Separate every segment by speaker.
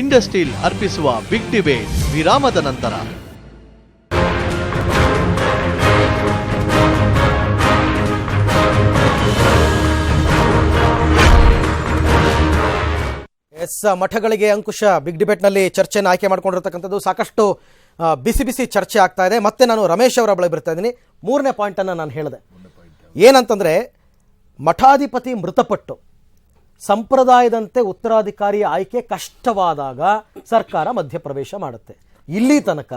Speaker 1: ಇಂಡಸ್ಟ್ರೀಲ್ ಅರ್ಪಿಸುವ big debate ವಿರಾಮದ ನಂತರ.
Speaker 2: ಎಸ್, ಮಠಗಳಿಗೆ ಅಂಕುಶ ಬಿಗ್ ಡಿಬೇಟ್ನಲ್ಲಿ ಚರ್ಚೆನ ಆಯ್ಕೆ ಮಾಡ್ಕೊಂಡಿರ್ತಕ್ಕಂಥದ್ದು ಸಾಕಷ್ಟು ಬಿಸಿ ಬಿಸಿ ಚರ್ಚೆ ಆಗ್ತಾ ಇದೆ. ಮತ್ತೆ ನಾನು ರಮೇಶ್ ಅವರ ಬಳಿ ಬರ್ತಾ ಇದ್ದೀನಿ. ಮೂರನೇ ಪಾಯಿಂಟನ್ನು ನಾನು ಹೇಳಿದೆ. ಏನಂತಂದರೆ, ಮಠಾಧಿಪತಿ ಮೃತಪಟ್ಟು. ಸಂಪ್ರದಾಯದಂತೆ ಉತ್ತರಾಧಿಕಾರಿ ಆಯ್ಕೆ ಕಷ್ಟವಾದಾಗ ಸರ್ಕಾರ ಮಧ್ಯಪ್ರವೇಶ ಮಾಡುತ್ತೆ. ಇಲ್ಲಿ ತನಕ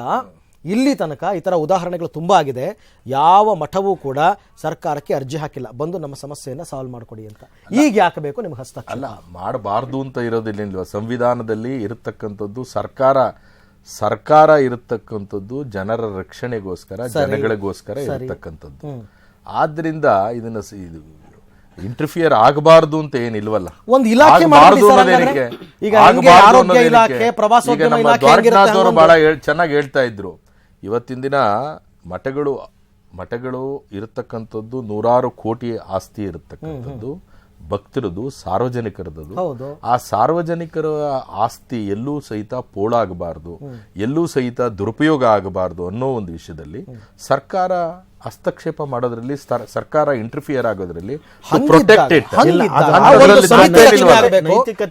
Speaker 2: ಇಲ್ಲಿ ತನಕ ಈ ಥರ ಉದಾಹರಣೆಗಳು ತುಂಬ ಆಗಿದೆ. ಯಾವ ಮಠವೂ ಕೂಡ ಸರ್ಕಾರಕ್ಕೆ ಅರ್ಜಿ ಹಾಕಿಲ್ಲ. ಬಂದು ನಮ್ಮ ಸಮಸ್ಯೆಯನ್ನು ಸಾಲ್ವ್ ಮಾಡಿಕೊಡಿ ಅಂತ. ಈಗ ಯಾಕೆ ಬೇಕು ನಿಮ್ಗೆ ಹಸ್ತಕ್ಷೇಪ?
Speaker 3: ಅಲ್ಲ ಮಾಡಬಾರ್ದು ಅಂತ ಇರೋದಿಲ್ಲ ಸಂವಿಧಾನದಲ್ಲಿ ಇರತಕ್ಕಂಥದ್ದು ಸರ್ಕಾರ ಸರ್ಕಾರ ಇರತಕ್ಕಂಥದ್ದು ಜನರ ರಕ್ಷಣೆಗೋಸ್ಕರ ಜನಗಳಿಗೋಸ್ಕರ ಇರತಕ್ಕಂಥದ್ದು. ಆದ್ರಿಂದ ಇದನ್ನ ಇದು ಇಂಟರ್ಫಿಯರ್ ಆಗಬಾರದು ಅಂತ ಏನಿಲ್ವಲ್ಲ.
Speaker 2: ಒಂದು ಇಲಾಖೆ
Speaker 3: ಅನ್ನೋದೇನಕ್ಕೆ?
Speaker 2: ಈಗ ಹಂಗೆ
Speaker 3: ಆಗ್ಬಾರ್ದು
Speaker 2: ಆರೋಗ್ಯ
Speaker 3: ಅನ್ನೋದೇನಕ್ಕೆ?
Speaker 2: ಇಲಾಖೆ, ಪ್ರವಾಸೋದ್ಯಮ
Speaker 3: ನಮ್ಮ
Speaker 2: ಇಲಾಖೆ
Speaker 3: ದ್ವಾರಕನಾಥ್ ಅವರು ಬಹಳ ಹೇಳ್- ಚೆನ್ನಾಗಿ ಹೇಳ್ತಾ ಇದ್ರು. ಇವತ್ತಿನ ದಿನ ಮಠಗಳು ಮಠಗಳು ಇರತಕ್ಕಂಥದ್ದು ನೂರಾರು ಕೋಟಿ ಆಸ್ತಿ ಇರತಕ್ಕಂಥದ್ದು. ಭಕ್ತರದು ಸಾರ್ವಜನಿಕರದ್ದು.
Speaker 2: ಹೌದು.
Speaker 3: ಆ ಸಾರ್ವಜನಿಕರ ಆಸ್ತಿ ಎಲ್ಲೂ ಸಹಿತ ಪೋಳಾಗಬಾರ್ದು. ಎಲ್ಲೂ ಸಹಿತ ದುರುಪಯೋಗ ಆಗಬಾರ್ದು ಅನ್ನೋ ಒಂದು ವಿಷಯದಲ್ಲಿ ಸರ್ಕಾರ ಹಸ್ತಕ್ಷೇಪ ಮಾಡೋದ್ರಲ್ಲಿ ಸರ್- ಸರ್ಕಾರ ಇಂಟರ್ಫಿಯರ್ ಆಗೋದ್ರಲ್ಲಿ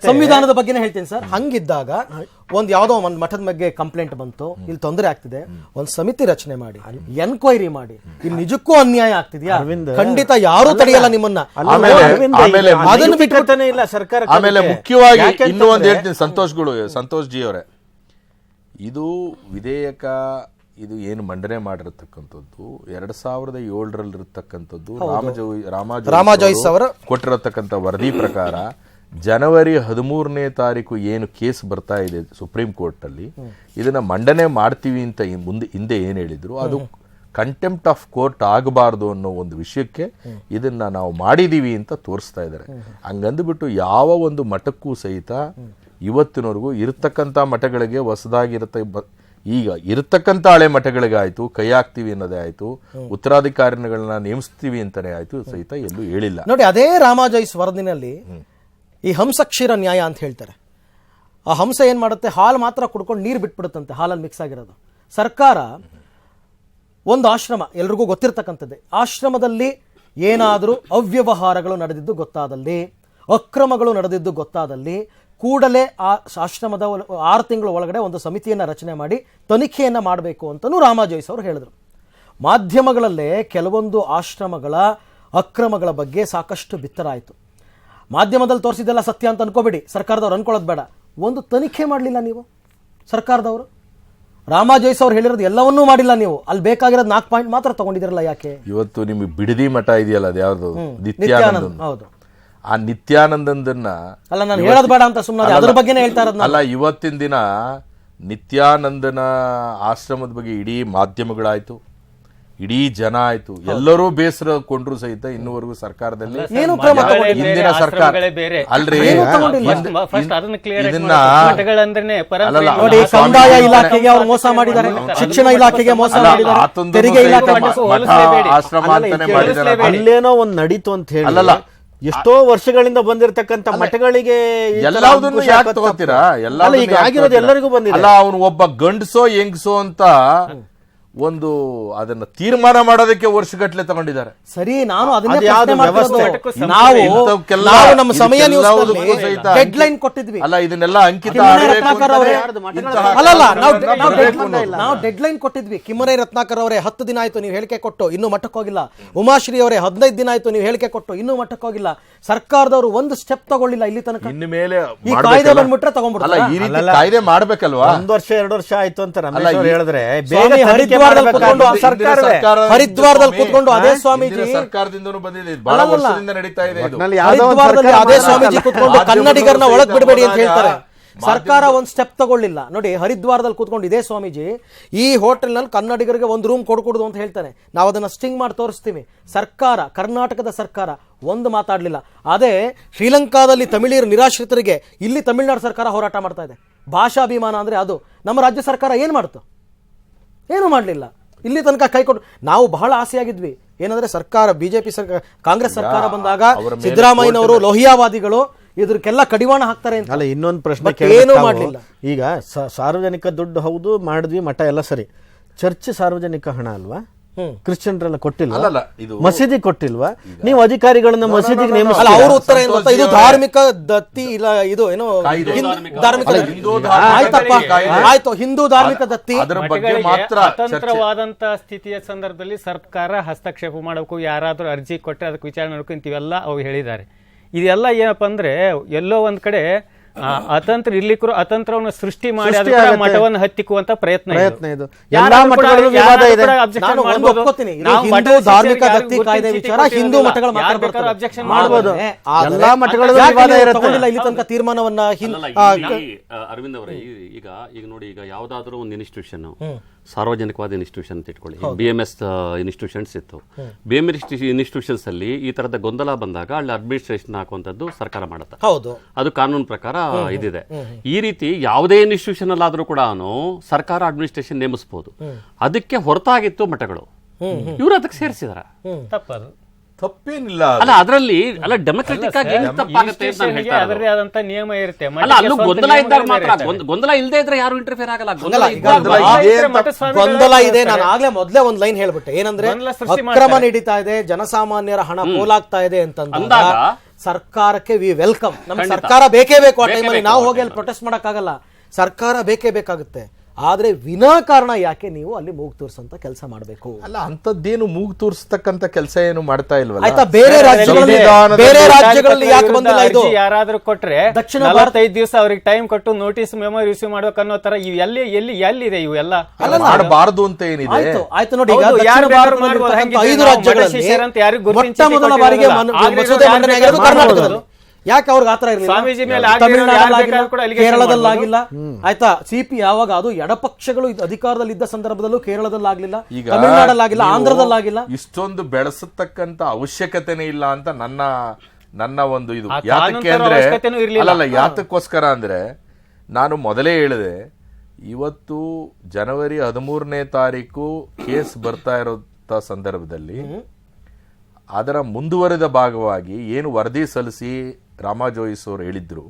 Speaker 2: ಸಂವಿಧಾನದ ಬಗ್ಗೆನೇ ಹೇಳ್ತೀನಿ ಸರ್. ಹಂಗಿದ್ದಾಗ ಒಂದ್ ಯಾವ್ದೋ ಒಂದ್ ಮಠದ ಬಗ್ಗೆ ಕಂಪ್ಲೇಂಟ್ ಬಂತು. ಇಲ್ಲಿ ತೊಂದರೆ ಆಗ್ತಿದೆ. ಒಂದ್ ಸಮಿತಿ ರಚನೆ ಮಾಡಿ. ಎನ್ಕ್ವೈರಿ ಮಾಡಿ. ಇಲ್ಲಿ ನಿಜಕ್ಕೂ ಅನ್ಯಾಯ ಆಗ್ತಿದ್ಯಾ? ಖಂಡಿತ ಯಾರು ತಡೆಯಲ್ಲ ನಿಮ್ಮನ್ನ. ಅದನ್ನು
Speaker 4: ನೈತಿಕತೆನೇ ಇಲ್ಲ ಸರ್ಕಾರ
Speaker 3: ಆಮೇಲೆ ಮುಖ್ಯವಾಗಿ ಇನ್ನೂ ಒಂದ್ ಹೇಳ್ತೀನಿ ಸಂತೋಷ್ಗಳು ಸಂತೋಷ್ ಜಿ ಅವರೇ ಇದು ವಿಧೇಯಕ ಇದು ಏನು ಮಂಡನೆ ಮಾಡಿರತಕ್ಕಂಥದ್ದು ಎರಡ್ ಸಾವಿರದ ಏಳರಲ್ಲಿ ಇರತಕ್ಕಂಥದ್ದು ರಾಮಜೋ ರಾಮ
Speaker 2: ರಾಮ ಜೋಯಿಸ್ ಅವರ
Speaker 3: ಕೊಟ್ಟಿರತಕ್ಕಂಥ ವರದಿ ಪ್ರಕಾರ ಜನವರಿ ಹದಿಮೂರನೇ ತಾರೀಕು ಏನು ಕೇಸ್ ಬರ್ತಾ ಇದೆ ಸುಪ್ರೀಂ ಕೋರ್ಟ್ ಅಲ್ಲಿ ಇದನ್ನ ಮಂಡನೆ ಮಾಡ್ತೀವಿ ಅಂತ ಮುಂದೆ ಹಿಂದೆ ಏನ್ ಹೇಳಿದ್ರು ಅದು ಕಂಟೆಂಪ್ಟ್ ಆಫ್ ಕೋರ್ಟ್ ಆಗಬಾರ್ದು ಅನ್ನೋ ಒಂದು ವಿಷಯಕ್ಕೆ ಇದನ್ನ ನಾವು ಮಾಡಿದೀವಿ ಅಂತ ತೋರಿಸ್ತಾ ಇದ್ದಾರೆ. ಹಂಗಂದ್ಬಿಟ್ಟು ಯಾವ ಒಂದು ಮಠಕ್ಕೂ ಸಹಿತ ಇವತ್ತಿನವರೆಗೂ ಇರತಕ್ಕಂಥ ಮಠಗಳಿಗೆ ಹೊಸದಾಗಿರತ್ತೆ ಈಗ ಇರತಕ್ಕಂಥ ಹಳೆ ಮಠಗಳಿಗೆ ಆಯ್ತು ಕೈ ಹಾಕ್ತೀವಿ ಅನ್ನೋದೇ ಆಯ್ತು ಉತ್ತರಾಧಿಕಾರಿಗಳನ್ನ ನೇಮಿಸ್ತೀವಿ ಅಂತಾನೆ ಆಯ್ತು ಸಹಿತ ಎಲ್ಲೂ ಹೇಳಿಲ್ಲ.
Speaker 2: ನೋಡಿ ಅದೇ ರಾಮಾಜೈಸ್ ವರದಿನಲ್ಲಿ ಈ ಹಂಸಕ್ಷೀರ ನ್ಯಾಯ ಅಂತ ಹೇಳ್ತಾರೆ. ಆ ಹಂಸ ಏನ್ ಮಾಡುತ್ತೆ? ಹಾಲು ಮಾತ್ರ ಕುಡ್ಕೊಂಡು ನೀರು ಬಿಟ್ಬಿಡುತ್ತಂತೆ ಹಾಲಲ್ಲಿ ಮಿಕ್ಸ್ ಆಗಿರೋದು. ಸರ್ಕಾರ ಒಂದು ಆಶ್ರಮ ಎಲ್ರಿಗೂ ಗೊತ್ತಿರ್ತಕ್ಕಂಥದ್ದೇ. ಆಶ್ರಮದಲ್ಲಿ ಏನಾದರೂ ಅವ್ಯವಹಾರಗಳು ನಡೆದಿದ್ದು ಗೊತ್ತಾದಲ್ಲಿ ಅಕ್ರಮಗಳು ನಡೆದಿದ್ದು ಗೊತ್ತಾದಲ್ಲಿ ಕೂಡಲೇ ಆ ಆಶ್ರಮದ ಆರು ತಿಂಗಳ ಒಳಗಡೆ ಒಂದು ಸಮಿತಿಯನ್ನು ರಚನೆ ಮಾಡಿ ತನಿಖೆಯನ್ನು ಮಾಡಬೇಕು ಅಂತಲೂ ರಾಮ ಜೋಯಿಸ್ ಅವರು ಹೇಳಿದರು. ಮಾಧ್ಯಮಗಳಲ್ಲೇ ಕೆಲವೊಂದು ಆಶ್ರಮಗಳ ಅಕ್ರಮಗಳ ಬಗ್ಗೆ ಸಾಕಷ್ಟು ಬಿತ್ತರಾಯಿತು ಮಾಧ್ಯಮದಲ್ಲಿ ತೋರಿಸಿದ್ದೆಲ್ಲ ಸತ್ಯ ಅಂತ ಅನ್ಕೋಬೇಡಿ. ಸರ್ಕಾರದವ್ರು ಅನ್ಕೊಳ್ಳೋದು ಬೇಡ. ಒಂದು ತನಿಖೆ ಮಾಡಲಿಲ್ಲ ನೀವು? ಸರ್ಕಾರದವರು? ರಾಮ ಜೋಯಿಸ್ ಅವ್ರು ಹೇಳಿರೋದು ಎಲ್ಲವನ್ನೂ ಮಾಡಿಲ್ಲ ನೀವು. ಅಲ್ಲಿ ಬೇಕಾಗಿರೋದು ನಾಲ್ಕು ಪಾಯಿಂಟ್ ಮಾತ್ರ ತಗೊಂಡಿದ್ದೀರಲ್ಲ ಯಾಕೆ?
Speaker 3: ಇವತ್ತು ನಿಮಗೆ ಬಿಡದಿ ಮಠ ಇದೆಯಲ್ಲ ಅದು ಯಾವುದು
Speaker 2: ಹೌದು.
Speaker 3: ಆ ನಿತ್ಯಾನಂದನ್ನ
Speaker 2: ಅಲ್ಲ ನಾನು ಹೇಳೋದು ಬೇಡ ಅಂತ ಸುಮ್ಮನೆ ಅದ್ರ ಬಗ್ಗೆನೇ ಹೇಳ್ತಾ ಇರೋದು.
Speaker 3: ಅಲ್ಲ ಇವತ್ತಿನ ದಿನ ನಿತ್ಯಾನಂದನ ಆಶ್ರಮದ ಬಗ್ಗೆ ಇಡೀ ಮಾಧ್ಯಮಗಳಾಯ್ತು ಇಡೀ ಜನ ಆಯ್ತು. ಎಲ್ಲರೂ ಬೇಸರ ಕೊಂಡ್ರು ಸಹಿತ ಇನ್ನೂವರೆಗೂ ಸರ್ಕಾರದಲ್ಲಿ.
Speaker 2: ಏನು ಕ್ರಮ ತಗೊಂಡಿಲ್ಲ?
Speaker 3: ಹಿಂದಿನ ಸರ್ಕಾರ.
Speaker 5: ಬೇರೆ.
Speaker 3: ಅಲ್ರಿ. ಇದನ್ನ
Speaker 2: ನೋಡಿ ಕಂದಾಯ ಇಲಾಖೆಗೆ ಅವ್ರು ಮೋಸ ಮಾಡಿದ್ದಾರೆ. ಶಿಕ್ಷಣ ಇಲಾಖೆಗೆ ಮೋಸ ಮಾಡಿದ್ದಾರೆ.
Speaker 3: ಆಶ್ರಮ ಅಂತಾನೆ ಮಾಡಿದ್ದಾರೆ
Speaker 4: ಅಲ್ಲೇನೋ ಒಂದ್ ನಡೀತು ಅಂತ ಹೇಳಿ.
Speaker 3: ಅಲ್ಲಲ್ಲ.
Speaker 4: ಎಷ್ಟೋ ವರ್ಷಗಳಿಂದ ಬಂದಿರತಕ್ಕಂತ ಮಠಗಳಿಗೆ
Speaker 3: ಎಲ್ಲದನ್ನು ಯಾಕೆ ತಗೋತೀರಾ. ಎಲ್ಲ
Speaker 4: ಈಗ ಆಗಿರೋದು ಎಲ್ಲರಿಗೂ ಬಂದಿದೆ.
Speaker 3: ಅಲ್ಲ ಅವನು ಒಬ್ಬ ಗಂಡಸೋ ಹೆಂಗಸೋ ಅಂತ ಒಂದು ಅದನ್ನ ತೀರ್ಮಾನ ಮಾಡೋದಕ್ಕೆ ವರ್ಷಗಟ್ಟಲೆ ತಗೊಂಡಿದ್ದಾರೆ.
Speaker 2: ಸರಿ ನಾನು ಅದನ್ನೇ ಪ್ರಶ್ನೆ ಮಾಡ್ತಿರೋದು. ನಾವು ನಾವು ನಮ್ಮ ಸಮಯ
Speaker 3: ಇದಕ್ಕೆಲ್ಲದಕ್ಕೂ
Speaker 2: ನ್ಯೂಸ್
Speaker 3: ಸಹಿತ
Speaker 2: ಡೆಡ್ ಲೈನ್ ಕೊಟ್ಟಿದ್ವಿ.
Speaker 3: ಅಲ್ಲ ಇದನ್ನೆಲ್ಲ ಅಂಕಿತ
Speaker 2: ಅಲ್ಲಲ್ಲ ನಾವು ಡೆಡ್ ಲೈನ್ ಕೊಟ್ಟಿದ್ವಿ. ಕಿಮ್ಮರೈ ರತ್ನಾಕರ್ ಅವರೇ ಹತ್ತು ದಿನ ಆಯ್ತು ನೀವು ಹೇಳಿಕೆ ಕೊಟ್ಟು ಇನ್ನೂ ಮಟ್ಟಕ್ಕೆ ಹೋಗಿಲ್ಲ. ಉಮಾಶ್ರೀ ಅವರೇ ಹದಿನೈದು ದಿನ ಆಯ್ತು ನೀವು ಹೇಳಿಕೆ ಕೊಟ್ಟು ಇನ್ನೂ ಮಟ್ಟಕ್ಕೆ ಹೋಗಿಲ್ಲ. ಸರ್ಕಾರದವರು ಒಂದು ಸ್ಟೆಪ್ ತಗೊಳ್ಳಿಲ್ಲ ಇಲ್ಲಿ ತನಕ.
Speaker 3: ಇನ್ನು ಮೇಲೆ
Speaker 2: ಈ? ಕಾಯ್ದೆ ಬಂದ್ಬಿಟ್ರೆ ತಗೊಂಡ್ಬಿಡ್ತಾರಾ?
Speaker 3: ಅಲ್ಲ ಈ ರೀತಿ. ಕಾಯ್ದೆ ಮಾಡ್ಬೇಕಲ್ವಾ?
Speaker 4: ಒಂದ್ ವರ್ಷ ಎರಡು ವರ್ಷ ಆಯ್ತು ಅಂತ ಹೇಳಿದ್ರೆ ಬೇಗ ತನಿಖೆ
Speaker 2: ಹರಿದ್ವಾರದಲ್ಲಿ ಕೂತ್ಕೊಂಡು
Speaker 4: ಸರ್ಕಾರವೇ.
Speaker 3: ಸರ್ಕಾರ
Speaker 2: ಹರಿದ್ವಾರದಲ್ಲಿ ಕೂತ್ಕೊಂಡು ಅದೇ ಸ್ವಾಮೀಜಿ
Speaker 3: ಸರ್ಕಾರದಿಂದನೂ ಬಂದಿದೆ. ಇದು ಬಹಳ ವರ್ಷದಿಂದ ನಡೀತಾ ಇದೆ ಇದು.
Speaker 4: ಒಟ್ನಲ್ಲಿ ಯಾವ್ದೋ ಒಂದ್
Speaker 2: ಹರಿದ್ವಾರದಲ್ಲಿ
Speaker 4: ಸರ್ಕಾರ
Speaker 2: ಅದೇ ಸ್ವಾಮೀಜಿ ಕೂತ್ಕೊಂಡು ಕನ್ನಡಿಗರನ್ನ ಒಳಗ್ ಬಿಡಬೇಡಿ ಅಂತ ಹೇಳ್ತಾರೆ. ಸರ್ಕಾರ ಒಂದ್ ಸ್ಟೆಪ್ ತಗೊಳ್ಳಿಲ್ಲ. ನೋಡಿ ಹರಿದ್ವಾರದಲ್ಲಿ ಕೂತ್ಕೊಂಡು ಇದೇ ಸ್ವಾಮೀಜಿ ಈ ಹೋಟೆಲ್ನಲ್ಲಿ ಕನ್ನಡಿಗರಿಗೆ ಒಂದು ರೂಮ್ ಕೊಡ್ಕೊಡುದು ಅಂತ ಹೇಳ್ತಾನೆ. ನಾವು ಅದನ್ನ ಸ್ಟಿಂಗ್ ಮಾಡಿ ತೋರಿಸ್ತೀವಿ. ಸರ್ಕಾರ ಕರ್ನಾಟಕದ ಸರ್ಕಾರ ಒಂದು ಮಾತಾಡ್ಲಿಲ್ಲ. ಅದೇ ಶ್ರೀಲಂಕಾದಲ್ಲಿ ತಮಿಳಿಯರು ನಿರಾಶ್ರಿತರಿಗೆ ಇಲ್ಲಿ ತಮಿಳುನಾಡು ಸರ್ಕಾರ ಹೋರಾಟ ಮಾಡ್ತಾ ಇದೆ. ಭಾಷಾಭಿಮಾನ ಅಂದ್ರೆ ಅದು. ನಮ್ಮ ರಾಜ್ಯ ಸರ್ಕಾರ ಏನ್ ಮಾಡ್ತು ಏನು ಮಾಡಲಿಲ್ಲ. ಇಲ್ಲಿ ತನಕ ಕೈ ಕೊಟ್ಟು ನಾವು ಬಹಳ ಆಸೆಯಾಗಿದ್ವಿ. ಏನಂದ್ರೆ ಸರ್ಕಾರ ಬಿಜೆಪಿ ಸರ್ಕಾರ ಕಾಂಗ್ರೆಸ್ ಸರ್ಕಾರ ಬಂದಾಗ ಸಿದ್ದರಾಮಯ್ಯನವರು ಲೋಹಿಯಾವಾದಿಗಳು ಇದಕ್ಕೆಲ್ಲ ಕಡಿವಾಣ ಹಾಕ್ತಾರೆ ಅಂತ.
Speaker 4: ಅಲ್ಲ ಇನ್ನೊಂದು ಪ್ರಶ್ನೆ
Speaker 2: ಏನು ಮಾಡಲಿಲ್ಲ.
Speaker 4: ಈಗ ಸಾರ್ವಜನಿಕ ದುಡ್ಡು ಹೌದು ಮಾಡಿದ್ವಿ ಮಠ ಎಲ್ಲ ಸರಿ. ಚರ್ಚ್ ಸಾರ್ವಜನಿಕ ಹಣ ಅಲ್ವಾ? ಕ್ರಿಶ್ಚಿಯನ್ರೆಲ್ಲ ಕೊಟ್ಟಿಲ್ಲ
Speaker 3: ಅಲ್ಲಲ್ಲ, ಇದು-
Speaker 4: ಮಸೀದಿ ಕೊಟ್ಟಿಲ್ವಾ? ನೀವು ಅಧಿಕಾರಿಗಳನ್ನ ಮಸೀದಿಗೆ ನೇಮಿಸ
Speaker 2: ಅಲ್ಲ ಅವ್ರ ಉತ್ತರ ಏನು ಗೊತ್ತಾ? ಇದು ಧಾರ್ಮಿಕ ದತ್ತಿ ಇಲ್ಲ ಇದು ಏನು. ಧಾರ್ಮಿಕ ಆಯ್ತಪ್ಪ. ಆಯ್ತು ಹಿಂದೂ ಧಾರ್ಮಿಕ ದತ್ತಿ.
Speaker 3: ಅದರ ಬಗ್ಗೆ ಮಾತ್ರ ಚರ್ಚೆ
Speaker 5: ಅತಂತ್ರವಾದಂತ ಸ್ಥಿತಿಯ ಸಂದರ್ಭದಲ್ಲಿ ಸರ್ಕಾರ ಹಸ್ತಕ್ಷೇಪ ಮಾಡಬೇಕು ಯಾರಾದ್ರೂ ಅರ್ಜಿ ಕೊಟ್ಟರೆ ಅದಕ್ಕೆ ವಿಚಾರಣೆ ಮಾಡ್ಕೊಂಡು ಅವ್ರು ಹೇಳಿದ್ದಾರೆ. ಇದೆಲ್ಲ ಏನಪ್ಪ ಅಂದ್ರೆ ಎಲ್ಲೋ ಒಂದ್ ಕಡೆ ಅತಂತ್ರ ಇರ್ಲಿಕ್ಕೂ ಅತಂತ್ರವನ್ನು ಸೃಷ್ಟಿ ಮಾಡಿ
Speaker 4: ಸೃಷ್ಟಿ
Speaker 5: ಅದಕ್ಕೆ ಕೂಡ ಮಠವನ್ನು ಹತ್ತಿಕ್ಕುವಂತ ಪ್ರಯತ್ನ ಇದು.
Speaker 4: ಪ್ರಯತ್ನ ಇದು.
Speaker 5: ಯಾರಾದ್ರೂ
Speaker 4: ಎಲ್ಲಾ
Speaker 5: ಕೂಡ-
Speaker 4: ಮಠಗಳಲ್ಲೂ ವಿವಾದ
Speaker 5: ಯಾರಾದ್ರೂ
Speaker 4: ಇದೆ.
Speaker 5: ಕೂಡ objection
Speaker 2: ನಾನು ಒಂದು
Speaker 5: ಮಾಡ್ಬೋದು.
Speaker 2: ಒಪ್ಕೋತೀನಿ. ಇದು
Speaker 5: ನಾವು
Speaker 2: ಹಿಂದೂ ಧಾರ್ಮಿಕ
Speaker 5: ಶಿಷ್ಯರಿಗೆ
Speaker 2: ದತ್ತಿ ಕಾಯ್ದೆ
Speaker 5: ಗುರುತಿಸಿ
Speaker 2: ವಿಚಾರ ಹಿಂದೂ ಮಠಗಳ ಮಾತ್ರ
Speaker 5: ಬೇಕಾದ್ರೂ
Speaker 2: ಬರ್ತಾರೆ.
Speaker 5: objection
Speaker 4: ಮಾಡ್ಬೋದು.
Speaker 5: ಮಾಡ್ಬೋದು.
Speaker 2: ಆದರೆ
Speaker 4: ಎಲ್ಲಾ ಮಠಗಳಲ್ಲೂ
Speaker 2: ಯಾಕೆ
Speaker 4: ವಿವಾದ
Speaker 2: ನೀವು
Speaker 4: ಇರುತ್ತೆ.
Speaker 2: ತಗೊಂಡಿಲ್ಲ ಇಲ್ಲಿ ತನಕ ತೀರ್ಮಾನವನ್ನ ಹಿಂ-
Speaker 6: ಅಲ್ಲಲ್ಲ,
Speaker 2: ಆ,
Speaker 6: ಇಲ್ಲಿ, ಆ, ಅರವಿಂದ್ ಅವರೇ ಈ- ಈಗ ಈಗ ನೋಡಿ ಈಗ ಯಾವ್ದಾದ್ರು ಒಂದು ಇನ್ಸ್ಟಿಟ್ಯೂಷನ್ ಸಾರ್ವಜನಿಕವಾದ ಇನ್ಸ್ಟಿಟ್ಯೂಷನ್ ಅಂತ ಇಟ್ಕೊಳ್ಳಿ ಬಿ ಎಂ ಎಸ್ ಇನ್ಸ್ಟಿಟ್ಯೂಷನ್ಸ್ ಇತ್ತು ಬಿ ಎಂ ಇನ್ಸ್ಟಿಟ್ಯೂಷನ್ಸ್ ಅಲ್ಲಿ ಈ ತರದ ಗೊಂದಲ ಬಂದಾಗ ಅಲ್ಲಿ ಅಡ್ಮಿನಿಸ್ಟ್ರೇಷನ್ ಹಾಕುವಂತದ್ದು ಸರ್ಕಾರ ಮಾಡುತ್ತೆ
Speaker 2: ಹೌದು
Speaker 6: ಅದು ಕಾನೂನು ಪ್ರಕಾರ ಇದಿದೆ. ಈ ರೀತಿ ಯಾವುದೇ ಇನ್ಸ್ಟಿಟ್ಯೂಷನ್ ಅಲ್ಲಾದ್ರೂ ಕೂಡ ಸರ್ಕಾರ ಅಡ್ಮಿನಿಸ್ಟ್ರೇಷನ್ ನೇಮಿಸಬಹುದು ಅದಕ್ಕೆ ಹೊರತಾಗಿತ್ತು ಮಠಗಳು. ಇವರು ಅದಕ್ಕೆ ಸೇರಿಸಿದಾರ.
Speaker 5: ತಪ್ಪದು.
Speaker 3: ತಪ್ಪೇನಿಲ್ಲ
Speaker 6: ಅಲ್ಲ ಅದರಲ್ಲಿ ಅಲ್ಲ ಡೆಮೊಕ್ರೆಟಿಕ್ ಆಗಿ ಹೆಂಗ್ ತಪ್ಪಾಗುತ್ತೆ ಅಂತ ನಾನು
Speaker 5: ಇನ್ಸ್ಟಿಟ್ಯೂಷನ್ಗೆ
Speaker 6: ಹೇಳ್ತಾ ಇರೋದು.
Speaker 5: ಅದರದೇ ಆದಂತ ನಿಯಮ ಇರುತ್ತೆ.
Speaker 6: ಅಲ್ಲ ಗೊಂದಲ ಇದ್ದಾಗ ಮಾತ್ರ ಗೊಂದ- ಗೊಂದಲ ಇಲ್ಲದೆ ಇದ್ರೆ ಯಾರು ಇಂಟರ್ಫಿಯರ್ ಆಗಲ್ಲ. ಗೊಂದಲ
Speaker 2: ಈಗ
Speaker 6: ಇದ್ದಾಗ
Speaker 2: ಗೊಂದಲ
Speaker 6: ಮಾತ್ರ.
Speaker 2: ಇದೆ
Speaker 5: ಇದ್ರೆ
Speaker 2: ಅಂತ
Speaker 5: ಮಠ
Speaker 2: ಗೊಂದಲ ಇದೆ. ನಾನು ಆಗ್ಲೇ ಮೊದ್ಲೇ ಒಂದ್ ಲೈನ್ ಹೇಳ್ಬಿಟ್ಟೆ. ಏನಂದ್ರೆ
Speaker 5: ಗೊಂದಲ ಸೃಷ್ಟಿ
Speaker 2: ಅಕ್ರಮ ನಡೀತಾ ಇದೆ ಜನಸಾಮಾನ್ಯರ ಹಣ ಪೋಲಾಗ್ತಾ ಇದೆ ಅಂತಂದ
Speaker 6: ಅಂದಾಗ
Speaker 2: ಸರ್ಕಾರಕ್ಕೆ ವಿ ವೆಲ್ಕಮ್ ನಮ್ಗೆ ಸರ್ಕಾರ ಬೇಕೇ ಬೇಕು ಆ ಟೈಮಲ್ಲಿ ನಾವು ಹೋಗಿ ಅಲ್ಲಿ. ಪ್ರೊಟೆಸ್ಟ್ ಮಾಡಕ್ಕಾಗಲ್ಲ. ಸರ್ಕಾರ ಬೇಕೇ ಬೇಕಾಗುತ್ತೆ. ಆದ್ರೆ ವಿನಾಕಾರಣ ಯಾಕೆ ನೀವು ಅಲ್ಲಿ ಮೂಗು ತೋರಿಸಂತ ಕೆಲಸ ಮಾಡಬೇಕು?
Speaker 3: ಅಲ್ಲ ಅಂತದ್ದೇನು ಮೂಗು ತೋರಿಸ್ತಕ್ಕಂತ ಕೆಲಸ ಏನು ಮಾಡ್ತಾ ಇಲ್ವಲ್ಲ?
Speaker 2: ಆಯ್ತಾ ಬೇರೆ ರಾಜ್ಯಗಳಲ್ಲಿ ಬೇರೆ ರಾಜ್ಯಗಳಲ್ಲಿ ಯಾಕೆ ಬಂದಿಲ್ಲ ಇದು?
Speaker 5: ಯಾರಾದರೂ ಕೊಟ್ರೆ
Speaker 2: ದಕ್ಷಿಣ
Speaker 5: ಐದು ದಿವಸ ಅವ್ರಿಗೆ ಟೈಮ್ ಕೊಟ್ಟು ನೋಟಿಸ್ ಮೆಮೊ ರಿಸೀವ್ ಮಾಡ್ಬೇಕು ಅನ್ನೋ ತರ ಇವು ಎಲ್ಲಿ ಎಲ್ಲಿ ಎಲ್ಲಿದೆ ಇವು ಎಲ್ಲ
Speaker 3: ಮಾಡಬಾರದು ಅಂತ ಏನಿದೆ?
Speaker 2: ಆಯ್ತು ಆಯ್ತು ನೋಡಿ. ಐದು ರಾಜ್ಯಗಳಲ್ಲಿ ಮೊಟ್ಟ ಮೊದಲ ಬಾರಿಗೆ ಮಸೂದೆ ಮಂಡನೆ ಆಗಿರೋದು ಕರ್ನಾಟಕದಲ್ಲಿ. ಯಾಕೆ ಅವ್ರಿಗೆ ಆತರ ಇರಲಿಲ್ಲ? ಕೇರಳದಲ್ಲಾಗಿಲ್ಲ. ಆಯ್ತಾ? ಸಿಪಿ ಯಾವಾಗ ಅದು ಎಡಪಕ್ಷಗಳು ಅಧಿಕಾರದಲ್ಲಿ ಇದ್ದ ಸಂದರ್ಭದಲ್ಲೂ ಕೇರಳದಲ್ಲಾಗ್ಲಿಲ್ಲ
Speaker 3: ಈಗ
Speaker 2: ತಮಿಳುನಾಡಲ್ಲಾಗಿಲ್ಲ ಆಂಧ್ರದಲ್ಲಾಗಿಲ್ಲ.
Speaker 3: ಇಷ್ಟೊಂದು ಬೆಳೆಸತಕ್ಕಂತ ಅವಶ್ಯಕತೆನೇ ಇಲ್ಲ ಅಂತ ನನ್ನ ನನ್ನ ಒಂದು ಇದು. ಯಾತಕ್ಕೆ ಅಂದ್ರೆ
Speaker 5: ಅಲ್ಲ.
Speaker 3: ಅಲ್ಲಲ್ಲ ಯಾತಕ್ಕೋಸ್ಕರ ಅಂದ್ರೆ ನಾನು ಮೊದಲೇ ಹೇಳಿದೆ ಇವತ್ತು ಜನವರಿ ಹದಿಮೂರನೇ ತಾರೀಕು ಕೇಸ್ ಬರ್ತಾ ಇರೋಂಥ ಸಂದರ್ಭದಲ್ಲಿ ಅದರ ಮುಂದುವರೆದ ಭಾಗವಾಗಿ ಏನು ವರದಿ ಸಲ್ಲಿಸಿ ರಾಮಾ ಜೋಯಿಸ್ ಅವರು ಹೇಳಿದ್ರು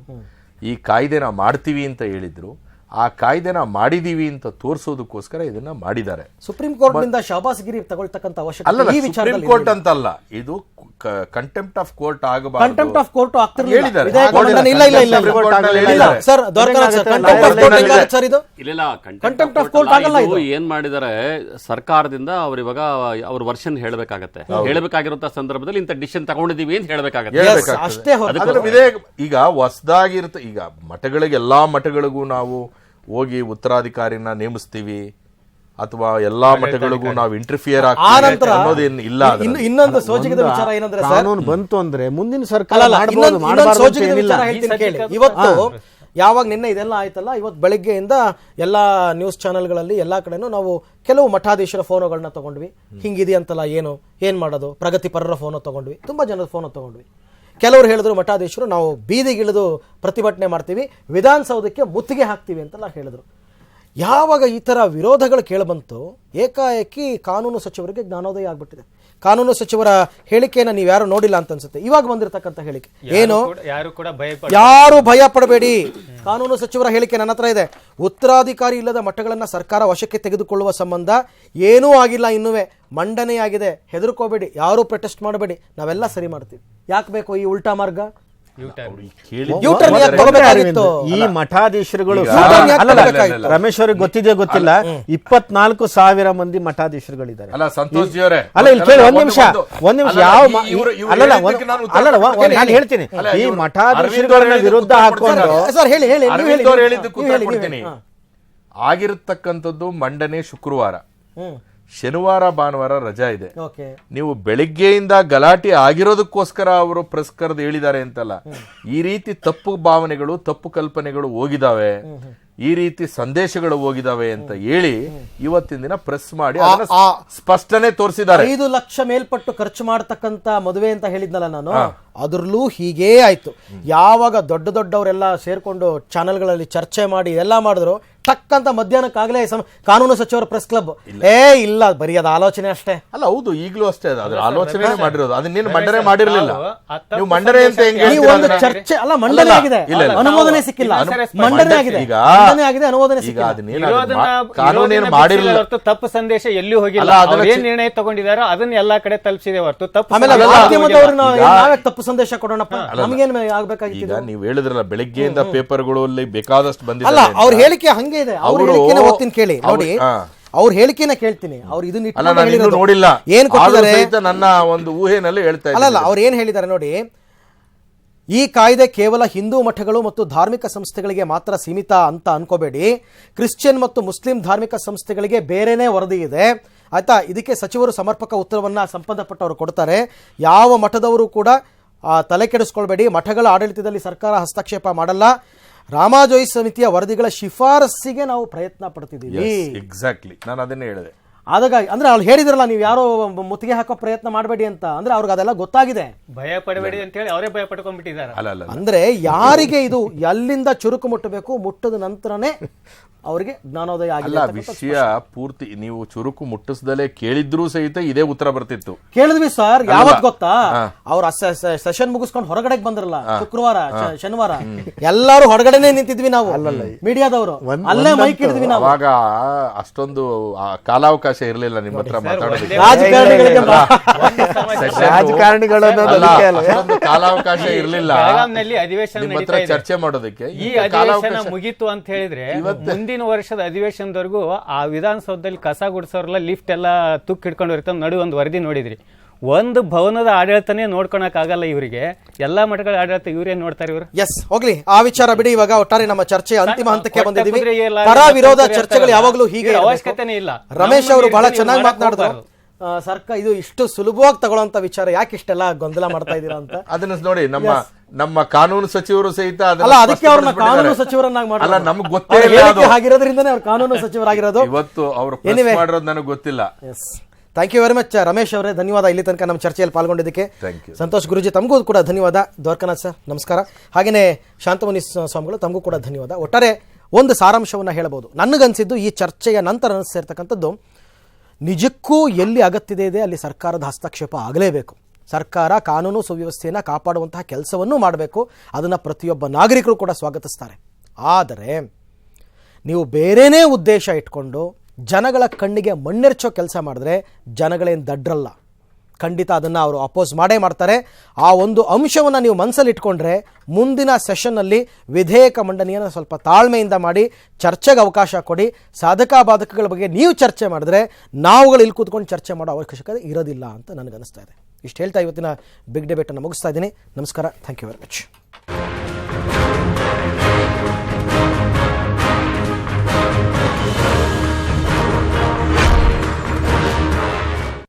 Speaker 3: ಈ ಕಾಯ್ದೆನ ಮಾಡ್ತೀವಿ ಅಂತ ಹೇಳಿದ್ರು ಆ ಕಾಯ್ದೆನ ಮಾಡಿದೀವಿ ಅಂತ ತೋರಿಸೋದಕ್ಕೋಸ್ಕರ ಇದನ್ನ ಮಾಡಿದ್ದಾರೆ.
Speaker 2: ಸುಪ್ರೀಂ ಕೋರ್ಟ್ನಿಂದ ತಗೊಳ್ತಕ್ಕಂಥ ಅವಶ್ಯಕತೆ ಈ
Speaker 3: ಸುಪ್ರೀಂ
Speaker 2: ವಿಚಾರದಲ್ಲಿ
Speaker 3: ಕೋರ್ಟ್ ಅಂತಲ್ಲ ಇದು ಕಂಟೆಂಪ್ಟ್ ಆಫ್ ಕೋರ್ಟ್ ಆಗಬಾರ್ದು.
Speaker 2: ಕಂಟೆಂಪ್ಟ್ ಆಫ್ ಕೋರ್ಟ್ ಆಗ್ತಿರ್ಲಿಲ್ಲ.
Speaker 3: ಹೇಳಿದ್ದಾರೆ.
Speaker 2: ವಿಧೇಯಕ ಮಂಡನೆ ಇಲ್ಲ ಇಲ್ಲ ಇಲ್ಲ
Speaker 3: Supreme Court ನಲ್ಲಿ
Speaker 2: ಇಲ್ಲ
Speaker 3: ಹೇಳಿದ್ದಾರೆ.
Speaker 2: Sir Dwarakanath sir contempt of court ಹೆಂಗಾಗುತ್ತೆ sir ಇದು?
Speaker 6: ಇಲ್ಲ
Speaker 2: Contempt of court ಆಗಲ್ಲ ಇದು.
Speaker 6: ಏನ್ ಮಾಡಿದ್ದಾರೆ? ಸರ್ಕಾರದಿಂದ ಅವ್ರು ಇವಾಗ ಅವ್ರ ವರ್ಷನ್ ಹೇಳಬೇಕಾಗತ್ತೆ. ಹೇಳ್ಬೇಕಾಗಿರುವಂತ ಸಂದರ್ಭದಲ್ಲಿ ಇಂತ ಡಿಸಿಷನ್ ತಗೊಂಡಿದೀವಿ ಅಂತ ಹೇಳ್ಬೇಕಾಗತ್ತೆ.
Speaker 2: Yes,
Speaker 3: ಹೇಳ್ಬೇಕಾಗ್ತದೆ.
Speaker 2: ಅಷ್ಟೇ ಹೊರತು.
Speaker 3: ಅದರ ವಿಧೇಯಕ ಈಗ ಹೊಸದಾಗಿರುತ್ತೆ ಈಗ ಮಠಗಳಿಗೆ ಎಲ್ಲಾ ಮಠಗಳಿಗೂ ನಾವು ಹೋಗಿ ಉತ್ತರಾಧಿಕಾರಿನ ನೇಮಿಸ್ತೀವಿ ಅಥವಾ ಎಲ್ಲಾ ಮಠಗಳಿಗೂ ನಾವು ಇಂಟರ್ಫಿಯರ್ ಅನ್ನೋದೇನು ಇಲ್ಲ
Speaker 2: ಇನ್ನು ಇನ್ನೊಂದು ಸೋಜಿಗದ ವಿಚಾರ ಏನಂದ್ರೆ ಸರ್
Speaker 4: ಕಾನೂನು ಬಂತು ಅಂದ್ರೆ ಮುಂದಿನ ಸರ್ಕಾರ
Speaker 2: ಸೋಜಿಗದ ವಿಚಾರ ಹೇಳ್ತೀನಿ ಕೇಳಿ. ಇವತ್ತು ಯಾವಾಗ ನಿನ್ನೆ ಇದೆಲ್ಲ ಆಯ್ತಲ್ಲ ಇವತ್ತು ಬೆಳಗ್ಗೆಯಿಂದ ಎಲ್ಲಾ ನ್ಯೂಸ್ ಚಾನೆಲ್ಗಳಲ್ಲಿ ಎಲ್ಲಾ ಕಡೆನೂ ನಾವು ಕೆಲವು ಮಠಾಧೀಶರ ಫೋನುಗಳನ್ನ ತಗೊಂಡ್ವಿ. ಹಿಂಗಿದೆಯಂತಲ್ಲ ಏನು ಏನ್ ಮಾಡೋದು? ಪ್ರಗತಿಪರರ ಫೋನು ತಗೊಂಡ್ವಿ. ತುಂಬಾ ಜನರ ಫೋನು ತಗೊಂಡ್ವಿ. ಕೆಲವರು ಹೇಳಿದ್ರು ಮಠಾಧೀಶರು ನಾವು ಬೀದಿಗಿಳಿದು ಪ್ರತಿಭಟನೆ ಮಾಡ್ತೀವಿ ವಿಧಾನಸೌಧಕ್ಕೆ ಮುತ್ತಿಗೆ ಹಾಕ್ತೀವಿ ಅಂತೆಲ್ಲ ಹೇಳಿದ್ರು. ಯಾವಾಗ ಈ ಥರ ವಿರೋಧಗಳು ಕೇಳಬಂತು ಏಕಾಏಕಿ ಕಾನೂನು ಸಚಿವರಿಗೆ ಜ್ಞಾನೋದಯ ಆಗ್ಬಿಟ್ಟಿದೆ. ಕಾನೂನು ಸಚಿವರ ಹೇಳಿಕೆಯನ್ನು ನೀವು ಯಾರು ನೋಡಿಲ್ಲ ಅಂತ ಅನ್ಸುತ್ತೆ. ಇವಾಗ ಬಂದಿರತಕ್ಕಂಥ ಹೇಳಿಕೆ. ಏನು?
Speaker 5: ಕೂಡ- ಯಾರು ಕೂಡ ಭಯ
Speaker 2: ಯಾರು ಭಯ ಪಡಬೇಡಿ. ಕಾನೂನು ಸಚಿವರ ಹೇಳಿಕೆ ನನ್ನ ಹತ್ರ ಇದೆ. ಉತ್ತರಾಧಿಕಾರಿ ಇಲ್ಲದ ಮಠಗಳನ್ನು ಸರ್ಕಾರ ವಶಕ್ಕೆ ತೆಗೆದುಕೊಳ್ಳುವ ಸಂಬಂಧ ಏನೂ ಆಗಿಲ್ಲ ಇನ್ನುವೇ. ಮಂಡನೆಯಾಗಿದೆ. ಹೆದರ್ಕೋಬೇಡಿ. ಯಾರು ಪ್ರೊಟೆಸ್ಟ್ ಮಾಡಬೇಡಿ. ನಾವೆಲ್ಲ ಸರಿ ಮಾಡ್ತೀವಿ. ಯಾಕೆ ಬೇಕು ಈ ಉಲ್ಟಾ ಮಾರ್ಗ?
Speaker 4: ಈ ಮಠಾಧೀಶರುಗಳು? ರಮೇಶ್ ಅವ್ರಿಗೆ ಗೊತ್ತಿದೆ ಗೊತ್ತಿಲ್ಲ. ಇಪ್ಪತ್ನಾಲ್ಕು ಸಾವಿರ ಮಂದಿ ಮಠಾಧೀಶರುಗಳಿದ್ದಾರೆ.
Speaker 3: ಅಲ್ಲ
Speaker 4: ಅಲ್ಲ ಇಲ್ಲಿ ಕೇಳಿ ಒಂದ್ ನಿಮಿಷ.
Speaker 3: ಒಂದು-
Speaker 4: ನಿಮಿಷ ಯಾವ
Speaker 3: ಅಲ್ಲ
Speaker 4: ಅಲ್ಲಲ್ಲ
Speaker 3: ನಾನು
Speaker 4: ಅಲ್ಲಲ್ಲ ನಾನು ಹೇಳ್ತೀನಿ. ಈ ಮಠಾಧೀಶರುಗಳನ್ನ ವಿರುದ್ಧ ಹಾಕೊಂಡು.
Speaker 3: ಆಗಿರತಕ್ಕಂಥದ್ದು ಮಂಡನೆ ಶುಕ್ರವಾರ. ಶನಿವಾರ ಭಾನುವಾರ ರಜಾ ಇದೆ. ನೀವು ಬೆಳಿಗ್ಗೆಯಿಂದ ಗಲಾಟೆ ಆಗಿರೋದಕ್ಕೋಸ್ಕರ ಅವರು ಪ್ರೆಸ್ ಕರೆದು ಹೇಳಿದ್ದಾರೆ ಅಂತಲ್ಲ. ಈ ರೀತಿ ತಪ್ಪು ಭಾವನೆಗಳು ತಪ್ಪು ಕಲ್ಪನೆಗಳು ಹೋಗಿದಾವೆ. ಈ ರೀತಿ ಸಂದೇಶಗಳು ಹೋಗಿದಾವೆ ಅಂತ ಹೇಳಿ ಇವತ್ತಿನ ದಿನ ಪ್ರೆಸ್ ಮಾಡಿ ಸ್ಪಷ್ಟನೆ ತೋರಿಸಿದ್ದಾರೆ.
Speaker 2: ಐದು ಲಕ್ಷ ಮೇಲ್ಪಟ್ಟು ಖರ್ಚು ಮಾಡತಕ್ಕಂತ ಮದುವೆ ಅಂತ ಹೇಳಿದ್ನಲ್ಲ ನಾನು ಅದ್ರಲ್ಲೂ ಹೀಗೇ ಆಯ್ತು. ಯಾವಾಗ ದೊಡ್ಡ ದೊಡ್ಡವರೆಲ್ಲ ಸೇರ್ಕೊಂಡು ಚಾನೆಲ್ಗಳಲ್ಲಿ ಚರ್ಚೆ ಮಾಡಿ ಎಲ್ಲ ಮಾಡಿದ್ರು ಟಕ್ ಅಂತ ಮಧ್ಯಾಹ್ನಕ್ಕಾಗಲೇ ಸಮ- ಕಾನೂನು ಸಚಿವರ ಪ್ರೆಸ್ ಕ್ಲಬ್. ಏ ಇಲ್ಲ ಬರೀ ಅದು ಆಲೋಚನೆ ಅಷ್ಟೇ.
Speaker 3: ಅಲ್ಲ ಹೌದು ಈಗಲೂ ಅಷ್ಟೇ ಅದು. ಅದ್ರ ಆಲೋಚನೆ ಮಾಡಿರೋದು. ಅದನ್ನೇನು ಮಂಡನೆ ಮಾಡಿರಲಿಲ್ಲ.
Speaker 5: ನಾವು
Speaker 3: ನೀವು ಮಂಡನೆ ಅಂತ ಹೆಂಗೆ
Speaker 2: ಈ ಒಂದು ಚರ್ಚೆ ಅಲ್ಲ ಮಂಡನೆ ಆಗಿದೆ.
Speaker 3: ಇಲ್ಲ, ಇಲ್ಲ.
Speaker 2: ಅನುಮೋದನೆ ಸಿಕ್ಕಿಲ್ಲ.
Speaker 5: ಸರಿ
Speaker 2: ಮಂಡನೆ ಆಗಿದೆ.
Speaker 3: ಈಗ-
Speaker 2: ಮಂಡನೆ ಆಗಿದೆ ಅನುಮೋದನೆ
Speaker 3: ಈಗ
Speaker 2: ಸಿಕ್ಕಿಲ್ಲ.
Speaker 3: ಅದನ್ನೇನು ಕಾನೂನೇನು
Speaker 5: ವಿರೋಧನ
Speaker 3: ಮಾಡಿರಲಿಲ್ಲ
Speaker 5: ಬಿಡಿಸಿಲ್ಲ ಹೊರತು ತಪ್ಪು ಸಂದೇಶ ಎಲ್ಲೂ ಹೋಗಿಲ್ಲ.
Speaker 3: ಅಲ್ಲ, ಅದನ್ನ
Speaker 5: ಅವ್ರು ಏನ್
Speaker 3: ಚಿ-
Speaker 5: ನಿರ್ಣಯ ತಗೊಂಡಿದಾರೋ ಅದನ್ನ ಎಲ್ಲಾ ಕಡೆ ತಲುಪಿಸಿದೆ ಹೊರತು ತಪ್ಪು
Speaker 2: ಆಮೇಲೆ
Speaker 5: ಸಂದೇಶ ಎಲ್ಲೂ
Speaker 2: ಮಾಧ್ಯಮದವ್ರು
Speaker 5: ಹೋಗಿಲ್ಲ.
Speaker 2: ನಾವು
Speaker 3: ಈಗ-
Speaker 2: ನಾವೇ ತಪ್ಪು ಸಂದೇಶ ಕೊಡೋಣಪ್ಪ? ನಮಗೇನು ಆಗ್ಬೇಕಾಗಿತ್ತು
Speaker 3: ಈಗ ನೀವು ಹೇಳಿದ್ರಲ್ಲ ಬೆಳಿಗ್ಗೆಯಿಂದ ಪೇಪರ್ಗಳಲ್ಲಿ ಬೇಕಾದಷ್ಟು ಬಂದಿದೆ
Speaker 2: ಅಲ್ಲ ಅವ್ರ ಹೇಳಿಕೆ ಹಂಗೆ ಇದೆ. ಅವ್ರ
Speaker 3: ಅವ್ರು-
Speaker 2: ಹೇಳಿಕೆನ ಓದ್ತೀನಿ ಕೇಳಿ. ನೋಡಿ
Speaker 3: ಹಾ.
Speaker 2: ಅವ್ರ ಹೇಳಿಕೆನ ಕೇಳ್ತೀನಿ. ಅವ್ರು ಇದನ್ನ
Speaker 3: ಇಟ್ಟು
Speaker 2: ಇಟ್ಕೊಂಡು
Speaker 3: ನಾನು ಇನ್ನೂ
Speaker 2: ಹೇಳಿರೋದು.
Speaker 3: ನೋಡಿಲ್ಲ.
Speaker 2: ಏನ್
Speaker 3: ಆದ್ರೂ
Speaker 2: ಕೊಟ್ಟಿದ್ದಾರೆ
Speaker 3: ಸಹಿತ ನನ್ನ ಒಂದು ಊಹೆನಲ್ಲಿ ಹೇಳ್ತಾ
Speaker 2: ಅಲ್ಲ ಅಲ್ಲ ಅವ್ರು ಏನ್ ಹೇಳಿದ್ದಾರೆ ನೋಡಿ ಈ ಕಾಯ್ದೆ ಕೇವಲ ಹಿಂದೂ ಮಠಗಳು ಮತ್ತು ಧಾರ್ಮಿಕ ಸಂಸ್ಥೆಗಳಿಗೆ ಮಾತ್ರ ಸೀಮಿತ ಅಂತ ಅನ್ಕೋಬೇಡಿ. ಕ್ರಿಶ್ಚಿಯನ್ ಮತ್ತು ಮುಸ್ಲಿಂ ಧಾರ್ಮಿಕ ಸಂಸ್ಥೆಗಳಿಗೆ ಬೇರೆನೇ ವರದಿ ಇದೆ. ಆಯ್ತಾ? ಇದಕ್ಕೆ ಸಚಿವರು ಸಮರ್ಪಕ ಉತ್ತರವನ್ನ ಸಂಬಂಧಪಟ್ಟವರು ಕೊಡ್ತಾರೆ. ಯಾವ ಮಠದವರು ಕೂಡ ಆ, ತಲೆ ಕೆಡಿಸ್ಕೊಳ್ಬೇಡಿ. ಮಠಗಳ ಆಡಳಿತದಲ್ಲಿ ಸರ್ಕಾರ ಹಸ್ತಕ್ಷೇಪ ಮಾಡಲ್ಲ. ರಾಮಾಜೋಯಿ ಸಮಿತಿಯ ವರದಿಗಳ ಶಿಫಾರಸ್ಸಿಗೆ ನಾವು ಪ್ರಯತ್ನ ಪಡ್ತಿದ್ದೀವಿ.
Speaker 3: ಎಕ್ಸಾಕ್ಟ್ಲಿ ನಾನು ಅದನ್ನೇ ಹೇಳಿದೆ.
Speaker 2: ಆದಾಗ ಅಂದ್ರೆ ಅವ್ರು ಹೇಳಿದ್ರಲ್ಲ ನೀವು ಯಾರೋ ಮುತ್ತಿಗೆ ಹಾಕೋ ಪ್ರಯತ್ನ ಮಾಡಬೇಡಿ ಅಂತ. ಅಂದ್ರೆ ಅವ್ರಿಗೆ ಅದೆಲ್ಲ ಗೊತ್ತಾಗಿದೆ.
Speaker 5: ಭಯ ಪಡಬೇಡಿ ಅಂತ ಹೇಳಿ ಅವರೇ ಭಯ ಪಡ್ಕೊಂಡ್ಬಿಟ್ಟಿದ್ದಾರೆ
Speaker 3: ಅಲ್ಲ ಅಲ್ಲ.
Speaker 2: ಅಂದ್ರೆ ಯಾರಿಗೆ ಇದು ಎಲ್ಲಿಂದ ಚುರುಕು ಮುಟ್ಟಬೇಕು ಮುಟ್ಟದ ನಂತರನೇ ಅವರಿಗೆ ಜ್ಞಾನೋದಯ ಆಗಿಲ್ಲ
Speaker 3: ವಿಷಯ ಪೂರ್ತಿ ನೀವು ಚುರುಕು ಮುಟ್ಟಿಸ್ದಲೇ ಕೇಳಿದ್ರೂ ಸಹಿತ ಇದೇ ಉತ್ತರ ಬರ್ತಿತ್ತು.
Speaker 2: ಕೇಳಿದ್ವಿ ಸರ್ ಯಾವತ್ ಗೊತ್ತಾ? ಅವ್ರ ಸೆಷನ್ ಮುಗಿಸ್ಕೊಂಡು ಹೊರಗಡೆ ಬಂದ್ರಲ್ಲ ಶುಕ್ರವಾರ ಶ- ಶನಿವಾರ. ಎಲ್ಲಾರು ಹೊರಗಡೆನೆ ನಿಂತಿದ್ವಿ ನಾವು. ಮೀಡಿಯಾದವರು ಅಲ್ಲೇ ಮೈಕ್ ಹಿಡಿದ್ವಿ ನಾವು.
Speaker 3: ಅವಾಗ ಅಷ್ಟೊಂದು ಆ, ಕಾಲಾವಕಾಶ ಇರಲಿಲ್ಲ ನಿಮ್ಮ ಹತ್ರ ಮಾತಾಡೋದಕ್ಕೆ.
Speaker 2: ರಾಜಕಾರಣಿಗಳಿಗೆ
Speaker 4: ರಾಜಕಾರಣಿಗಳು ಅನ್ನೋದು
Speaker 3: ಅಲ್ಲ,
Speaker 4: ಅದಕ್ಕೆ ಅಲ್ವೇ?
Speaker 3: ಅಷ್ಟೊಂದು ಕಾಲಾವಕಾಶ ಇರಲಿಲ್ಲ.
Speaker 5: ಬೆಳಗಾಂನಲ್ಲಿ ಅಧಿವೇಶನ
Speaker 3: ನಿಮ್ಮ ಹತ್ರ
Speaker 5: ನಡೀತಾ ಇದೆ.
Speaker 3: ಚರ್ಚೆ ಮಾಡೋದಕ್ಕೆ
Speaker 5: ಈ
Speaker 3: ಈಗ
Speaker 5: ಅಧಿವೇಶನ
Speaker 3: ಕಾಲಾವಕಾಶ
Speaker 5: ಮುಗೀತು ಅಂತ ಹೇಳಿದ್ರೆ ಮುಂದಿನ ವರ್ಷದ ಅಧಿವೇಶನದವರೆಗೂ ಆ ವಿಧಾನಸೌಧದಲ್ಲಿ ಕಸ ಗುಡಿಸೋರೆಲ್ಲ ಲಿಫ್ಟ್ ಎಲ್ಲ ತುಕ್ ಹಿಡ್ಕೊಂಡು ಇರ್ತಾವ ನಡು ಒಂದು ವರದಿ ನೋಡಿದ್ರಿ. ಒಂದು ಭವನದ ಆಡಳಿತನೇ ನೋಡ್ಕೊಳಕ್ ಆಗಲ್ಲ ಇವರಿಗೆ. ಎಲ್ಲಾ ಮಠಗಳ ಆಡಳಿತ ಇವ್ರೇನ್ ನೋಡ್ತಾರೆ ಇವರು?
Speaker 2: ಎಸ್ ಹೋಗ್ಲಿ. ಆ ವಿಚಾರ ಬಿಡಿ ಇವಾಗ ಒಟ್ಟಾರೆ ನಮ್ಮ ಚರ್ಚೆ ಅಂತಿಮ ಹಂತಕ್ಕೆ ಬಂದಿದ್ದೀವಿ. ಪರ ವಿರೋಧ ಚರ್ಚೆಗಳು ಯಾವಾಗಲೂ ಹೀಗೆ
Speaker 5: ಇದ್ರ ಅವಶ್ಯಕತೆನೇ ಇಲ್ಲ.
Speaker 2: ರಮೇಶ್ ಅವರು ಬಹಳ ಚೆನ್ನಾಗಿ ಮಾತನಾಡಿದ್ರು. ಸರ್ಕಾರ ಇದು ಇಷ್ಟು ಸುಲಭವಾಗಿ ತಗೊಳ್ಳೋಂತ ವಿಚಾರ ಯಾಕೆ ಇಷ್ಟೆಲ್ಲ ಗೊಂದಲ ಮಾಡ್ತಾ ಇದ್ದೀರಾ ಅಂತ?
Speaker 3: ಅದನ್ನ ನೋಡಿ ನಮ್ಮ ನಮ್ಮ ಕಾನೂನು ಸಚಿವರು ಸಹಿತ
Speaker 2: ಅಲ್ಲ ಅದಕ್ಕೆ ಅವ್ರನ್ನ ಕಾನೂನು ಸಚಿವರನ್ನಾಗಿ
Speaker 3: ಮಾಡಲ್ಲ ನಮ್ಗೆ ಗೊತ್ತೇ ಇಲ್ಲ ಅದು.
Speaker 2: ಆಗಿರೋದ್ರಿಂದನೇ ಅವ್ರು ಕಾನೂನು ಸಚಿವರಾಗಿರೋದು.
Speaker 3: ಇವತ್ತು ಅವರು. ಮಾಡಿರೋದು ನನಗೆ ಗೊತ್ತಿಲ್ಲ.
Speaker 2: Yes thank you very much Ramesh ಅವರೇ. ಧನ್ಯವಾದ ಇಲ್ಲಿ ತನಕ ನಮ್ಮ ಚರ್ಚೆಯಲ್ಲಿ ಪಾಲ್ಗೊಂಡಿದ್ದಕ್ಕೆ. ಸಂತೋಷ್ ಗುರುಜಿ ತಮಗೂ ಕೂಡ ಧನ್ಯವಾದ. ದ್ವಾರಕನಾಥ್ ಸರ್ ನಮಸ್ಕಾರ. ಹಾಗೆಯೇ ಶಾಂತಮುನಿ ಸ್ವಾಮಿಗಳು ತಮಗೂ ಕೂಡ ಧನ್ಯವಾದ. ಒಟ್ಟಾರೆ ಒಂದು ಸಾರಾಂಶವನ್ನು ಹೇಳಬಹುದು ನನಗನ್ಸಿದ್ದು ಈ ಚರ್ಚೆಯ ನಂತರ ಅನಿಸ್ತಿರ್ತಕ್ಕಂಥದ್ದು ನಿಜಕ್ಕೂ ಎಲ್ಲಿ ಅಗತ್ಯತೆ ಇದೆ ಅಲ್ಲಿ ಸರ್ಕಾರದ ಹಸ್ತಕ್ಷೇಪ ಆಗಲೇಬೇಕು. ಸರ್ಕಾರ ಕಾನೂನು ಸುವ್ಯವಸ್ಥೆಯನ್ನು ಕಾಪಾಡುವಂತಹ ಕೆಲಸವನ್ನು ಮಾಡಬೇಕು. ಅದನ್ನು ಪ್ರತಿಯೊಬ್ಬ ನಾಗರಿಕರು ಕೂಡ ಸ್ವಾಗತಿಸ್ತಾರೆ. ಆದರೆ ನೀವು ಬೇರೆಯೇ ಉದ್ದೇಶ ಇಟ್ಕೊಂಡು ಜನಗಳ ಕಣ್ಣಿಗೆ ಮಣ್ಣೆರ್ಚೋ ಕೆಲಸ ಮಾಡಿದ್ರೆ ಜನಗಳೇನು ದಡ್ರಲ್ಲ. ಖಂಡಿತ ಅದನ್ನು ಅವರು ಅಪೋಸ್ ಮಾಡೇ ಮಾಡ್ತಾರೆ. ಆ ಒಂದು ಅಂಶವನ್ನು ನೀವು ಮನಸ್ಸಲ್ಲಿ ಇಟ್ಕೊಂಡ್ರೆ ಮುಂದಿನ ಸೆಷನ್ನಲ್ಲಿ ವಿಧೇಯಕ ಮಂಡನೆಯನ್ನು ಸ್ವಲ್ಪ ತಾಳ್ಮೆಯಿಂದ ಮಾಡಿ, ಚರ್ಚೆಗೆ ಅವಕಾಶ ಕೊಡಿ, ಸಾಧಕ ಬಾಧಕಗಳ ಬಗ್ಗೆ ನೀವು ಚರ್ಚೆ ಮಾಡಿದ್ರೆ ನಾವುಗಳು ಇಲ್ಲಿ ಕೂತ್ಕೊಂಡು ಚರ್ಚೆ ಮಾಡೋ ಅವಶ್ಯಕತೆ ಇರೋದಿಲ್ಲ ಅಂತ ನನಗನ್ನಿಸ್ತಾ ಇದೆ. ಇಷ್ಟು ಹೇಳ್ತಾ ಇವತ್ತಿನ ಬಿಗ್ ಡಿಬೇಟನ್ನು ಮುಗಿಸ್ತಾ ಇದ್ದೀನಿ. ನಮಸ್ಕಾರ. Thank you very much